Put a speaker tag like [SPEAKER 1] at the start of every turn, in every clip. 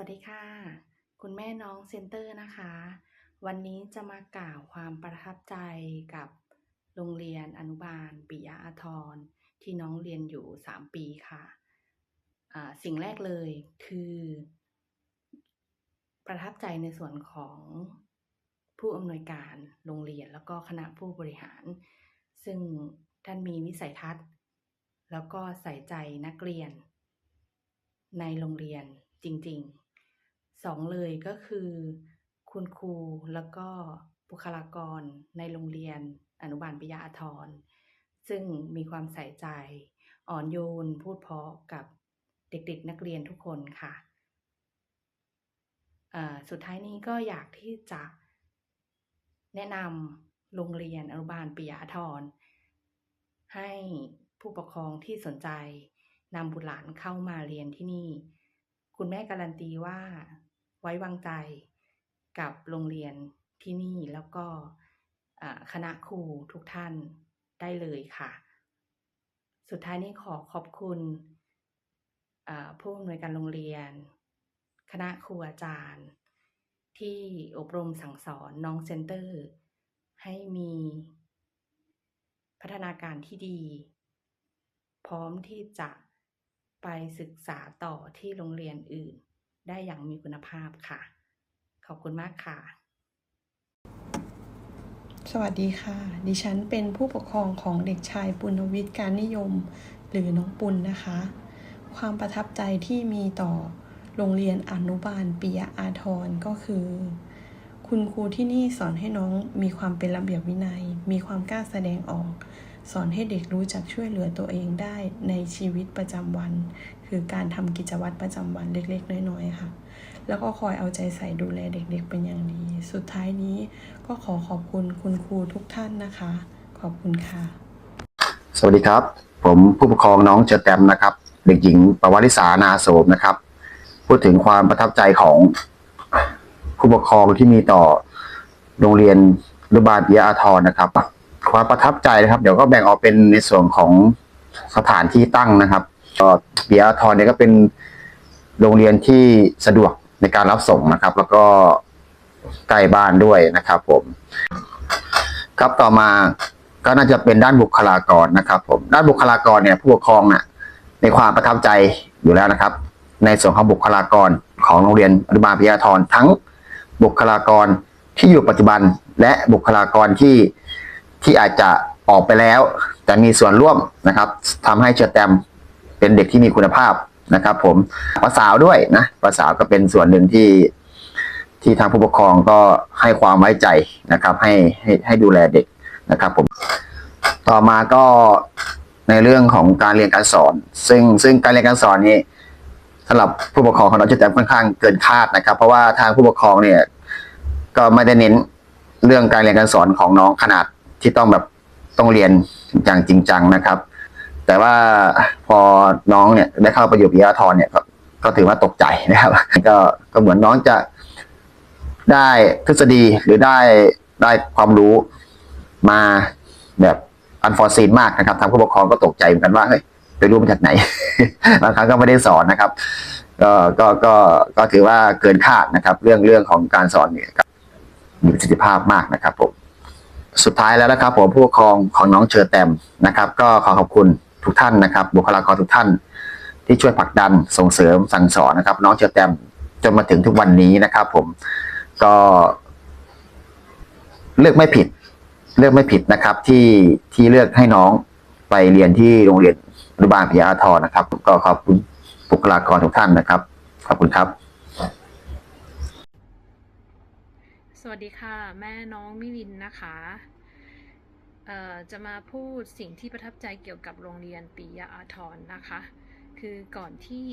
[SPEAKER 1] วัสดีค่ะ คุณแม่น้องเซนเตอร์นะคะ วันนี้จะมากล่าวความประทับใจกับโรงเรียนอนุบาลปิยะอาทรที่น้องเรียนอยู่ 3 ปีค่ะ สิ่งแรกเลยคือ ประทับใจในส่วนของผู้อำนวยการโรงเรียนแล้วก็คณะผู้บริหาร ซึ่งท่านมีวิสัยทัศน์ แล้วก็ใส่ใจนักเรียน ในโรงเรียนจริง ๆ สองเลยก็คือ คุณครูแล้วก็บุคลากรในโรงเรียนอนุบาลปิยะอาทร ซึ่งมีความใส่ใจ อ่อนโยนพูดเพาะกับเด็กๆนักเรียนทุกคนค่ะ สุดท้ายนี้ก็อยากที่จะแนะนำโรงเรียนอนุบาลปิยะอาทรให้ผู้ปกครองที่สนใจนำบุตรหลานเข้ามาเรียนที่นี่ คุณแม่การันตีว่า ไว้วางใจกับโรงเรียนที่นี่แล้วก็คณะครูทุกท่านได้เลยค่ะ สุดท้ายนี้ขอขอบคุณผู้อำนวยการโรงเรียน คณะครูอาจารย์ ที่อบรมสั่งสอนน้องเซนเตอร์ ให้มีพัฒนาการที่ดี พร้อมที่จะไปศึกษาต่อที่โรงเรียนอื่น ได้อย่างมีคุณภาพค่ะ ขอบคุณมากค่ะ
[SPEAKER 2] สวัสดีค่ะ ดิฉันเป็นผู้ปกครองของเด็กชายปุณวิทย์การนิยม หรือน้องปุณนะคะ ความประทับใจที่มีต่อโรงเรียนอนุบาลปิยะอาทรก็คือ คุณครูที่นี่สอนให้น้องมีความเป็นระเบียบวินัย มีความกล้าแสดงออก สอนให้เด็กรู้จักช่วยเหลือตัวเองได้ในชีวิตประจำวัน คือการทำกิจวัตรประจำวันเล็กๆ น้อยๆค่ะ แล้วก็คอยเอาใจใส่ดูแลเด็กๆเป็นอย่างดี สุดท้ายนี้ก็ขอขอบคุณคุณครูทุกท่านนะคะ ขอบคุณค่ะ
[SPEAKER 3] สวัสดีครับ ผมผู้ปกครองน้องเจอแตมนะครับ เด็กหญิงปวาริสานาโสมนะครับ พูดถึงความประทับใจของผู้ปกครองที่มีต่อโรงเรียนอนุบาลปิยอาทรนะครับความประทับใจนะครับ เดี๋ยวก็แบ่งออกเป็นในส่วนของสถานที่ตั้งนะครับ ก็ปิยะอาทรเนี่ยก็เป็นโรงเรียนที่สะดวกในการรับส่งนะครับ แล้วก็ใกล้บ้านด้วยนะครับผม ครับต่อมาก็น่าจะเป็นด้านบุคลากรนะครับผมด้านบุคลากรเนี่ยผู้ปกครองน่ะในความประทับใจอยู่แล้วนะครับ ในส่วนของบุคลากรของโรงเรียนอนุบาลพิยาธรทั้งบุคลากรที่อยู่ปัจจุบันและบุคลากรที่ที่อาจจะออกไปแล้ว แต่มีส่วนร่วมนะครับทำให้เชอแตม เป็นเด็กที่มีคุณภาพนะครับ ผมภาษาด้วยนะภาษาก็เป็นส่วนหนึ่งที่ที่ทางผู้ปกครองก็ให้ความไว้ใจนะครับ ให้ให้ให้ดูแลเด็กนะครับ ผมต่อมาก็ในเรื่องของการเรียนการสอน ซึ่งซึ่งการเรียนการสอนนี้สำหรับผู้ปกครองของน้องเจแตมค่อนข้างเกินคาดนะครับ เพราะว่าทางผู้ปกครองเนี่ย ก็ไม่ได้เน้นเรื่องการเรียนการสอนของน้องขนาดที่ต้องแบบต้องเรียนอย่างจริงจังนะครับ แต่ว่าพอน้องเนี่ยได้เข้าไปอยู่ปิยะทรเนี่ยก็ถือว่าตกใจนะครับ ก็ก็เหมือนน้องจะได้ทฤษฎีหรือได้ได้ความรู้มาแบบอันฟอร์ซีนมากนะครับทางผู้ปกครองก็ตกใจเหมือนกันว่าเฮ้ยไปรู้มาจากไหนบางครั้งก็ไม่ได้สอนนะครับ ก็ก็ก็ก็ถือว่าเกินคาดนะครับ เรื่องเรื่องของการสอนเนี่ยก็มีประสิทธิภาพมากนะครับผมสุดท้ายแล้วนะครับผมผู้ปกครองของน้องเชอแตมนะครับ ก็ขอขอบคุณ ทุกท่านนะครับ บุคลากรทุกท่าน ที่ช่วยผลักดันส่งเสริมสั่งสอนนะครับ น้องเชอแตมจนมาถึงทุกวันนี้นะครับ ผมก็ เลือกไม่ผิด เลือกไม่ผิดนะครับ ที่ที่เลือกให้น้องไปเรียนที่โรงเรียนอนุบาลปิยะอาทรนะครับ ก็ขอบคุณบุคลากรทุกท่านนะครับ ขอบคุณครับ
[SPEAKER 4] สวัสดีค่ะ แม่น้องมิลินนะคะ จะมาพูดสิ่งที่ประทับใจเกี่ยวกับโรงเรียนปิยะอาทรนะคะ คือก่อนที่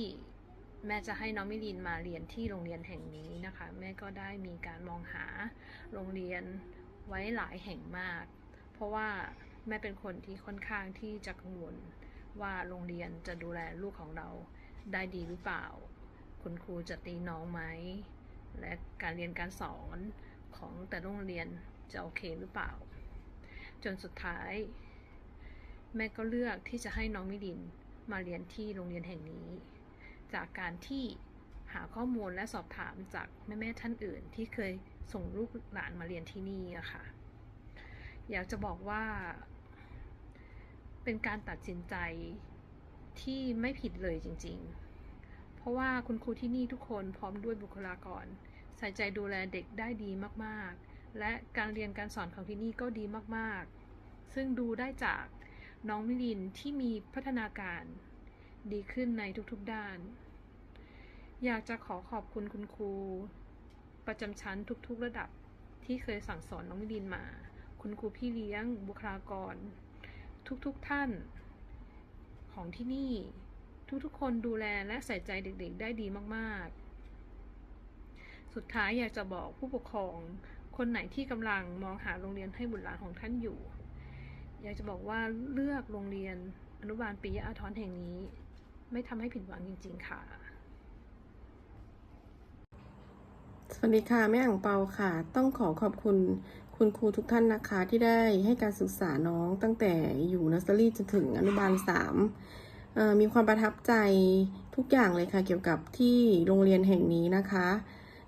[SPEAKER 4] แม่จะให้น้องมิลินมาเรียนที่โรงเรียนแห่งนี้นะคะ แม่ก็ได้มีการมองหาโรงเรียนไว้หลายแห่งมาก เพราะว่าแม่เป็นคนที่ค่อนข้างที่จะกังวลว่าโรงเรียนจะดูแลลูกของเราได้ดีหรือเปล่า คุณครูจะตีน้องไหม และการเรียนการสอนของแต่โรงเรียนจะโอเคหรือเปล่า จนสุดท้าย แม่ก็เลือกที่จะให้น้องมิลินมาเรียนที่โรงเรียนแห่งนี้ จากการที่หาข้อมูลและสอบถามจากแม่ๆท่านอื่นที่เคยส่งลูกหลานมาเรียนที่นี่อะค่ะ อยากจะบอกว่า เป็นการตัดสินใจที่ไม่ผิดเลยจริง ๆ เพราะว่าคุณครูที่นี่ทุกคนพร้อมด้วยบุคลากร ใส่ใจดูแลเด็กได้ดีมากๆ และการเรียนการสอนของที่นี่ก็ดีมากๆ ซึ่งดูได้จากน้องมิลินที่มีพัฒนาการดีขึ้นในทุกๆด้าน อยากจะขอขอบคุณคุณครู ประจำชั้นทุกๆระดับที่เคยสั่งสอนน้องมิลินมา คุณครูพี่เลี้ยงบุคลากร ทุกๆท่านของที่นี่ทุกๆคนดูแลและใส่ใจเด็กๆ ได้ดีมากๆ สุดท้ายอยากจะบอกผู้ปกครอง คนไหนที่กำลังมองหาโรงเรียนให้บุตรหลานของท่านอยู่ อยากจะบอกว่าเลือกโรงเรียนอนุบาลปิยะอาทรแห่งนี้ ไม่ทำให้ผิดหวังจริง ๆ ค่ะ
[SPEAKER 2] สวัสดีค่ะ แม่อ่างเปาค่ะ ต้องขอขอบคุณคุณครูทุกท่านนะคะที่ได้ให้การศึกษาน้องตั้งแต่อยู่นัสเซอรี่จนถึงอนุบาลสามมีความประทับใจทุกอย่างเลยค่ะ เกี่ยวกับที่โรงเรียนแห่งนี้นะคะ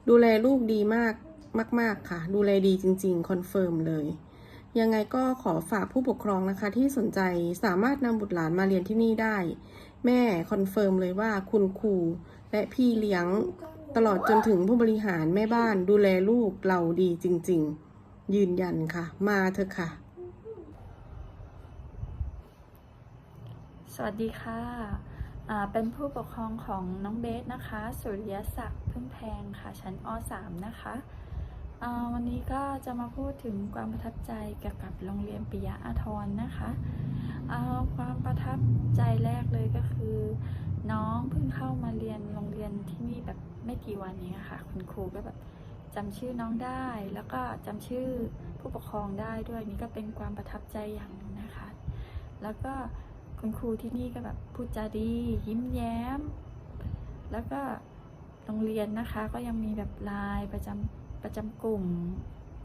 [SPEAKER 2] ดูแลลูกดีมาก มาก ๆ ค่ะ ดูแลดีจริง ๆ คอนเฟิร์มเลย ยังไงก็ขอฝากผู้ปกครองนะคะ ที่สนใจสามารถนำบุตรหลานมาเรียนที่นี่ได้ แม่คอนเฟิร์มเลยว่าคุณครูและพี่เลี้ยงตลอดจนถึงผู้บริหารแม่บ้านดูแลลูกเราดีจริง ๆ ยืนยันค่ะ มาเถอะค่ะ
[SPEAKER 5] สวัสดีค่ะเป็นผู้ปกครองของน้องเบสนะคะ สุริยศักดิ์พึ่งแพงค่ะ ชั้นอ .3 นะคะ วันนี้ก็จะมาพูดถึงความประทับใจเกี่ยวกับโรงเรียนปิยะอาทรนะคะความประทับใจแรกเลยก็คือ น้องเพิ่งเข้ามาเรียนโรงเรียนที่นี่แบบไม่กี่วันเองอะค่ะคุณครูก็แบบจำชื่อน้องได้ แล้วก็จำชื่อผู้ปกครองได้ด้วยนี่ก็เป็นความประทับใจอย่างหนึงนะคะ แล้วก็คุณครูที่นี่ก็แบบพูดจาดี ยิ้มแย้ม แล้วก็โรงเรียนนะคะก็ยังมีแบบลายประจำ ประจำกลุ่ม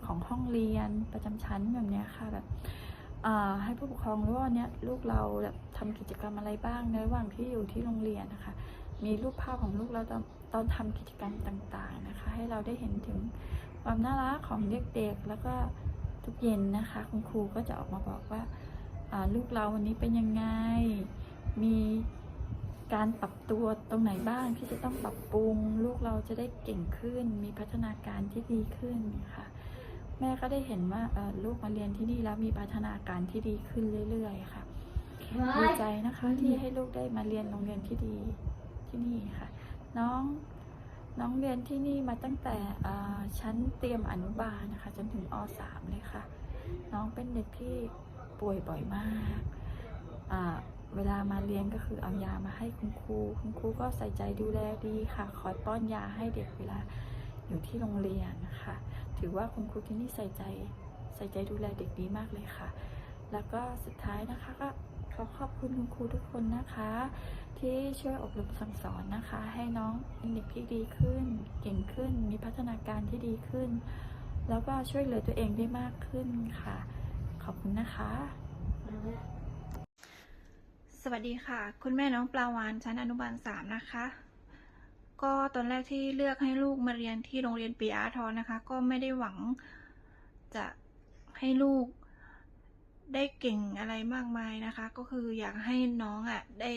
[SPEAKER 5] ของห้องเรียนประจำชั้นแบบเนี้ยค่ะแบบให้ผู้ปกครองรู้ว่าเนี้ยลูกเราแบบทำกิจกรรมอะไรบ้างในระหว่างที่อยู่ที่โรงเรียนนะคะ มีรูปภาพของลูกเราตอนตอนทำกิจกรรมต่างๆนะคะ ให้เราได้เห็นถึงความน่ารักของเด็กๆแล้วก็ทุกเย็นนะคะ คุณครูก็จะออกมาบอกว่าลูกเราวันนี้เป็นยังไงมี การปรับตัวตรงไหนบ้างที่จะต้องปรับปรุง ลูกเราจะได้เก่งขึ้น มีพัฒนาการที่ดีขึ้นค่ะ แม่ก็ได้เห็นว่าเอ่อลูกมาเรียนที่นี่แล้วมีพัฒนาการที่ดีขึ้นเรื่อย ๆ ค่ะดีใจนะคะที่ให้ลูกได้มาเรียนโรงเรียนที่ดีที่นี่ค่ะ น้องน้องเรียนที่นี่มาตั้งแต่อ่าชั้นเตรียมอนุบาลนะคะ จนถึงอ .3 เลยค่ะ น้องเป็นเด็กที่ป่วยบ่อยมากอ่า เวลามาเรียนก็คือเอายามาให้คุณครู คุณครูก็ใส่ใจดูแลดีค่ะ คอยป้อนยาให้เด็กเวลาอยู่ที่โรงเรียนนะคะถือว่าคุณครูที่นี่ใส่ใจใส่ใจดูแลเด็กดีมากเลยค่ะ แล้วก็สุดท้ายนะคะก็ขอขอบคุณคุณครูทุกคนนะคะ ที่ช่วยอบรมสั่งสอนนะคะ ให้น้องเป็นเด็กที่ดีขึ้น เก่งขึ้น มีพัฒนาการที่ดีขึ้น แล้วก็ช่วยเหลือตัวเองได้มากขึ้นค่ะ ขอบคุณนะคะ
[SPEAKER 6] สวัสดีค่ะ คุณแม่น้องปลาวานชั้นอนุบาลสามนะคะ ก็ตอนแรกที่เลือกให้ลูกมาเรียนที่โรงเรียนปีอาทรนะคะ ก็ไม่ได้หวังจะให้ลูกได้เก่งอะไรมากมายนะคะ ก็คืออยากให้น้องอะ่ะได้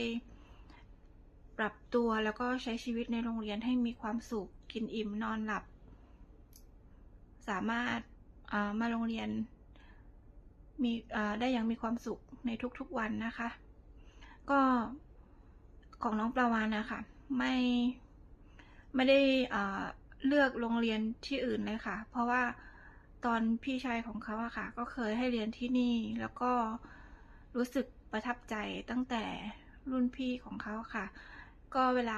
[SPEAKER 6] ปรับตัวแล้วก็ใช้ชีวิตในโรงเรียนให้มีความสุขกินอิ่มนอนหลับ สามารถามาโรงเรียนมีได้อย่างมีความสุขในทุกๆวันนะคะ ก็ของน้องปลาวานนะคะไม่ไม่ได้เลือกโรงเรียนที่อื่นเลยค่ะ เพราะว่าตอนพี่ชายของเขาอะค่ะ ก็เคยให้เรียนที่นี่ แล้วก็รู้สึกประทับใจตั้งแต่รุ่นพี่ของเขาค่ะ ก็เวลา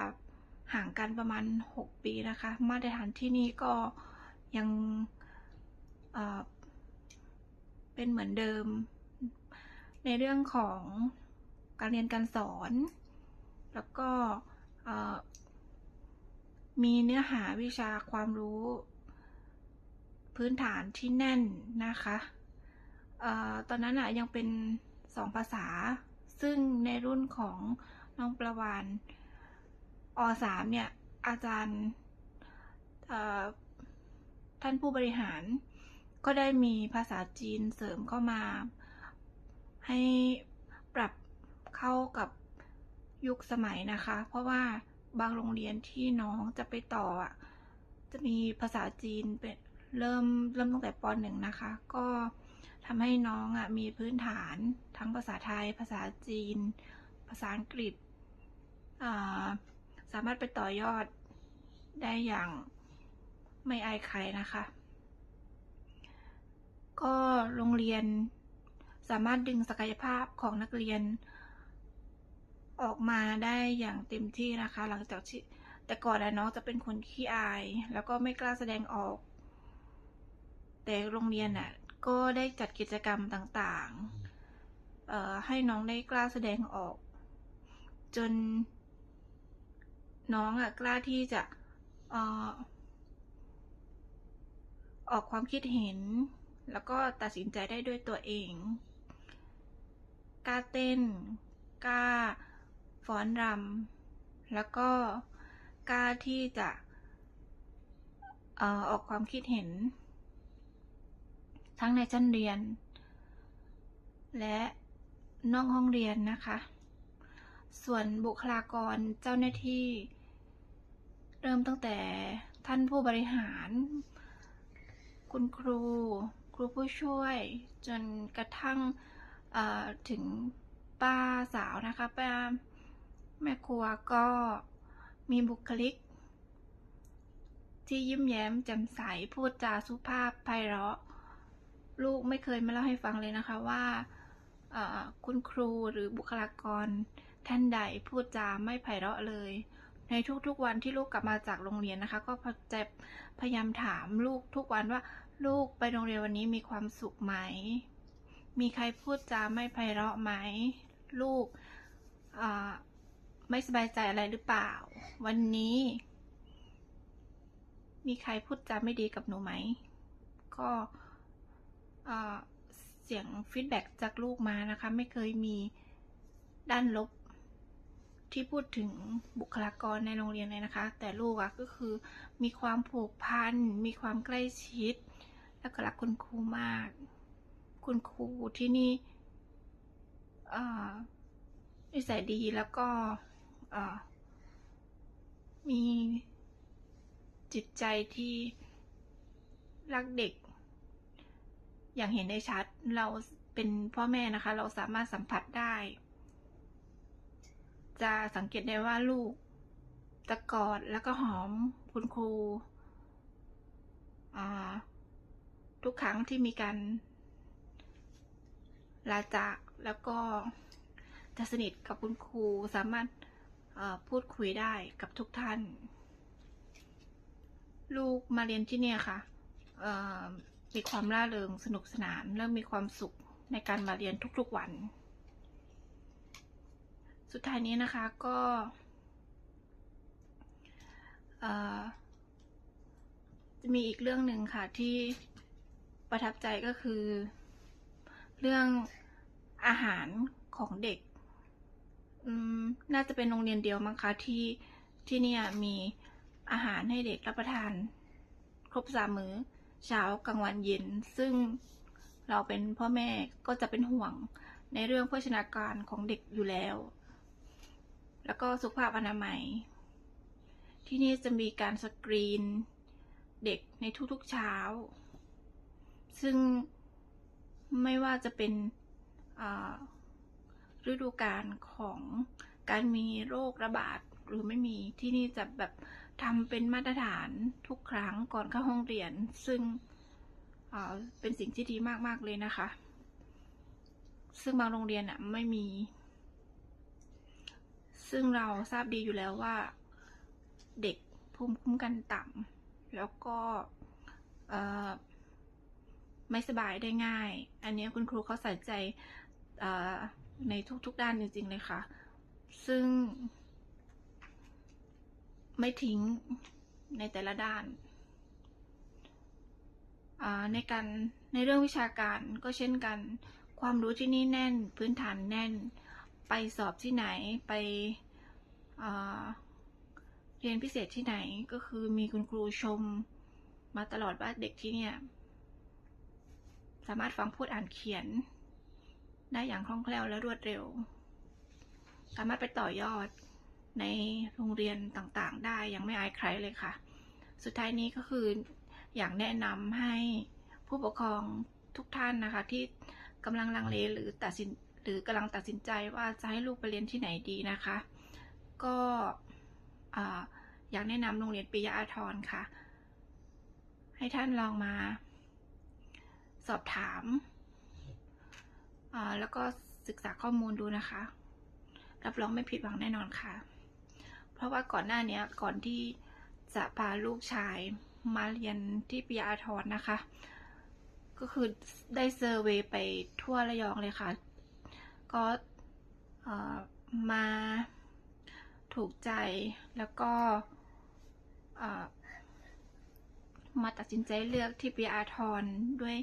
[SPEAKER 6] ห่างกันประมาณ 6 ปีนะคะ มาตรฐานที่นี่ก็ยังเเป็นเหมือนเดิม ในเรื่องของ การเรียนการสอน แล้วก็มีเนื้อหาวิชาความรู้ พื้นฐานที่แน่นนะคะออตอนนั้นอะยังเป็นสองภาษา ซึ่งในรุ่นของน้องประวานอสามเนี่ย อาจารย์ท่านผู้บริหาร ก็ได้มีภาษาจีนเสริมเข้ามา ให้ เข้ากับยุคสมัยนะคะ เพราะว่าบางโรงเรียนที่น้องจะไปต่ออะจะมีภาษาจีนเป็นเริ่มเริ่มตั้งแต่ปหนึ่งนะคะ ก็ทำให้น้องอะมีพื้นฐานทั้งภาษาไทย ภาษาจีน ภาษาอังกฤษาสามารถไปต่อยอดได้อย่างไม่อายใครนะคะ ก็โรงเรียนสามารถดึงศักยภาพของนักเรียน ออกมาได้อย่างเต็มที่นะคะ หลังจากที่แต่ก่อนอะน้องจะเป็นคนขี้อาย แล้วก็ไม่กล้าแสดงออก แต่โรงเรียนน่ะก็ได้จัดกิจกรรมต่างๆเอ่อให้น้องได้กล้าแสดงออก จน น้องอะกล้าที่จะเอ่อออกความคิดเห็น แล้วก็ตัดสินใจได้ด้วยตัวเอง กล้าเต้น กล้า ฟ้อนรำแล้วก็กล้าที่จะอออกความคิดเห็น ทั้งในชั้นเรียน และนอกห้องเรียนนะคะ ส่วนบุคลากรเจ้าหน้าที่ เริ่มตั้งแต่ท่านผู้บริหาร คุณครู ครูผู้ช่วย จนกระทั่งถึงป้าสาวนะคะป้า แม่ครัวก็มีบุคลิก ที่ยิ้มแย้มแจ่มใสพูดจาสุภาพไพเราะ ลูกไม่เคยมาเล่าให้ฟังเลยนะคะว่าคุณครูหรือบุคลากร ท่านใดพูดจาไม่ไพเราะเลย ในทุกๆวันที่ลูกกลับมาจากโรงเรียนนะคะ ก็จะพยายามถามลูกทุกวันว่า ลูกไปโรงเรียนวันนี้มีความสุขไหม มีใครพูดจาไม่ไพเราะไหม ลูก ไม่สบายใจอะไรหรือเปล่า วันนี้ มีใครพูดจาไม่ดีกับหนูไหม ก็เสียงฟีดแบ็กจากลูกมานะคะ ไม่เคยมีด้านลบ ที่พูดถึงบุคลากรในโรงเรียนเลยนะคะ แต่ลูกอะก็คือมีความผูกพัน มีความใกล้ชิด และก็รักคุณครูมาก คุณครูที่นี่อ่อนิสัยดีแล้วก็ มีจิตใจที่รักเด็ก อย่างเห็นได้ชัดเราเป็นพ่อแม่นะคะ เราสามารถสัมผัสได้ จะสังเกตได้ว่าลูกจะกอดแล้วก็หอมคุณครูทุกครั้งที่มีการลาจากแล้วก็จะสนิทกับคุณครูสามารถ พูดคุยได้กับทุกท่าน ลูกมาเรียนที่เนี่ยค่ะเอ่อมีความร่าเริงสนุกสนานและมีความสุขในการมาเรียนทุกๆวัน สุดท้ายนี้นะคะก็จะมีอีกเรื่องหนึ่งค่ะที่ประทับใจก็คือ เรื่องอาหารของเด็ก น่าจะเป็นโรงเรียนเดียวมั้งคะที่ที่เนี่ยมีอาหารให้เด็กรับประทาน ครบสามมื้อ เช้ากลางวันเย็น ซึ่งเราเป็นพ่อแม่ก็จะเป็นห่วงในเรื่องโภชนาการของเด็กอยู่แล้ว แล้วก็สุขภาพอนามัย ที่นี่จะมีการสกรีนเด็กในทุกๆเช้า ซึ่งไม่ว่าจะเป็นอ่า ฤดูกาลของการมีโรคระบาดหรือไม่มีที่นี่จะแบบทำเป็นมาตรฐานทุกครั้งก่อนเข้าห้องเรียน ซึ่งอ่าเป็นสิ่งที่ดีมากๆเลยนะคะ ซึ่งบางโรงเรียนอะไม่มี ซึ่งเราทราบดีอยู่แล้วว่าเด็กภูมิคุ้มกันต่ำแล้วก็ไม่สบายได้ง่าย อันนี้คุณครูเขาใส่ใจ ในทุกๆด้านจริงๆเลยค่ะ ซึ่ง ไม่ทิ้งในแต่ละด้าน ในการในเรื่องวิชาการก็เช่นกัน ความรู้ที่นี่แน่นพื้นฐานแน่น ไปสอบที่ไหนไปเรียนรียนพิเศษที่ไหนก็คือมีคุณครูชมมาตลอดว่าเด็กที่เนี่ย สามารถฟังพูดอ่านเขียน ได้อย่างคล่องแคล่วและรวดเร็ว สามารถไปต่อยอดในโรงเรียนต่างๆ ได้อย่างไม่อายใครเลยค่ะ สุดท้ายนี้ก็คืออยากแนะนำให้ผู้ปกครองทุกท่านนะคะ ที่กำลังลังเลหรือตัดสินหรือกำลังตัดสินใจว่าจะให้ลูกไปเรียนที่ไหนดีนะคะ ก็อ่าอยากแนะนำโรงเรียนปิยะอาทรค่ะ ให้ท่านลองมา สอบถาม แล้วก็ศึกษาข้อมูลดูนะคะ รับรองไม่ผิดหวังแน่นอนค่ะ เพราะว่าก่อนหน้านี้ก่อนที่จะพาลูกชายมาเรียนที่ปิยาทรนะคะ ก็คือได้เซอร์เวย์ไปทั่วระยองเลยค่ะ ก็มาถูกใจแล้วก็มาตัดสินใจเลือกที่ปิยาทรด้วย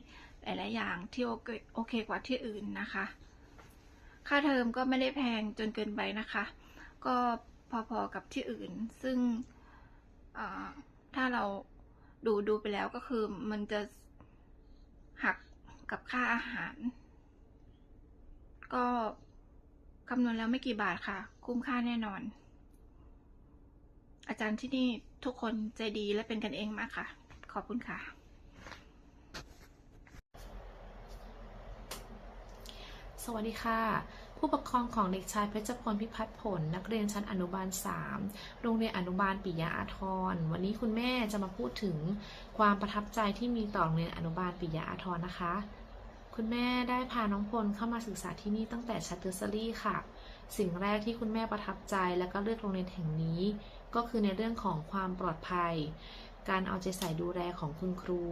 [SPEAKER 6] หลายๆอย่างที่โอเคโอเคกว่าที่อื่นนะคะ ค่าเทอมก็ไม่ได้แพงจนเกินไปนะคะ ก็พอๆกับที่อื่น ซึ่งถ้าเราดูดูไปแล้วก็คือมันจะหักกับค่าอาหาร ก็คำนวณแล้วไม่กี่บาทค่ะ คุ้มค่าแน่นอน อาจารย์ที่นี่ทุกคนใจดีและเป็นกันเองมากค่ะ ขอบคุณค่ะ
[SPEAKER 7] สวัสดีค่ะ ผู้ปกครองของเด็กชายเพชรพลพิพัฒน์ผล นักเรียนชั้นอนุบาล 3 โรงเรียนอนุบาลปิยะอาทร วันนี้คุณแม่จะมาพูดถึงความประทับใจที่มีต่อโรงเรียนอนุบาลปิยะอาทรนะคะ คุณแม่ได้พาน้องพลเข้ามาศึกษาที่นี่ตั้งแต่ชั้นเทอร์เซอรี่ค่ะ สิ่งแรกที่คุณแม่ประทับใจและก็เลือกโรงเรียนแห่งนี้ ก็คือในเรื่องของความปลอดภัย การเอาใจใส่ดูแลของคุณครู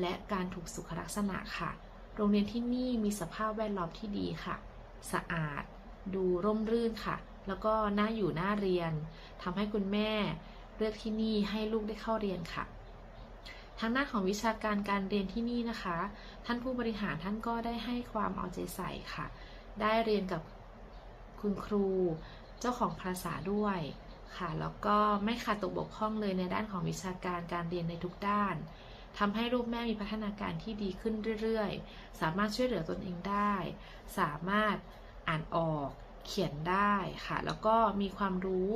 [SPEAKER 7] และการถูกสุขลักษณะค่ะ โรงเรียนที่นี่มีสภาพแวดล้อมที่ดีค่ะ สะอาด ดูร่มรื่นค่ะ แล้วก็น่าอยู่น่าเรียนทำให้คุณแม่เลือกที่นี่ให้ลูกได้เข้าเรียนค่ะ ทางด้านของวิชาการการเรียนที่นี่นะคะ ท่านผู้บริหารท่านก็ได้ให้ความเอาใจใส่ค่ะ ได้เรียนกับคุณครู เจ้าของภาษาด้วยค่ะ แล้วก็ไม่ขาดตกบกพร่องเลยในด้านของวิชาการการเรียนในทุกด้าน ทำให้ลูกแม่มีพัฒนาการที่ดีขึ้นเรื่อย ๆ สามารถช่วยเหลือตนเองได้ สามารถอ่านออกเขียนได้ค่ะ แล้วก็มีความรู้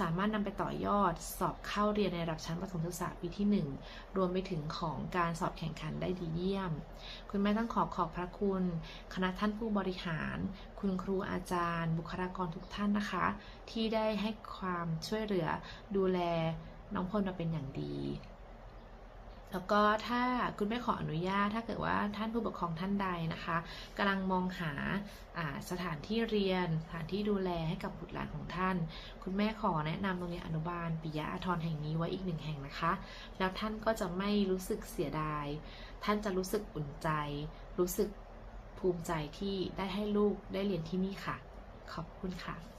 [SPEAKER 7] สามารถนำไปต่อยอดสอบเข้าเรียนในระดับชั้นประถมศึกษาปีที่ 1 รวมไปถึงของการสอบแข่งขันได้ดีเยี่ยม คุณแม่ต้องขอขอบพระคุณ คณะท่านผู้บริหาร คุณครูอาจารย์ บุคลากรทุกท่านนะคะ ที่ได้ให้ความช่วยเหลือดูแลน้องพลมาเป็นอย่างดี แล้วก็ถ้าคุณแม่ขออนุญาต ถ้าเกิดว่าท่านผู้ปกครองท่านใดนะคะกำลังมองหาาสถานที่เรียน สถานที่ดูแลให้กับบุตรหลานของท่าน คุณแม่ขอแนะนำโรงเรียนอนุบาลปิยะอาทรแห่งนี้ไว้อีกหนึ่งแห่งนะคะ แล้วท่านก็จะไม่รู้สึกเสียดาย ท่านจะรู้สึกอุ่นใจ รู้สึกภูมิใจที่ได้ให้ลูกได้เรียนที่นี่ค่ะ ขอบคุณค่ะ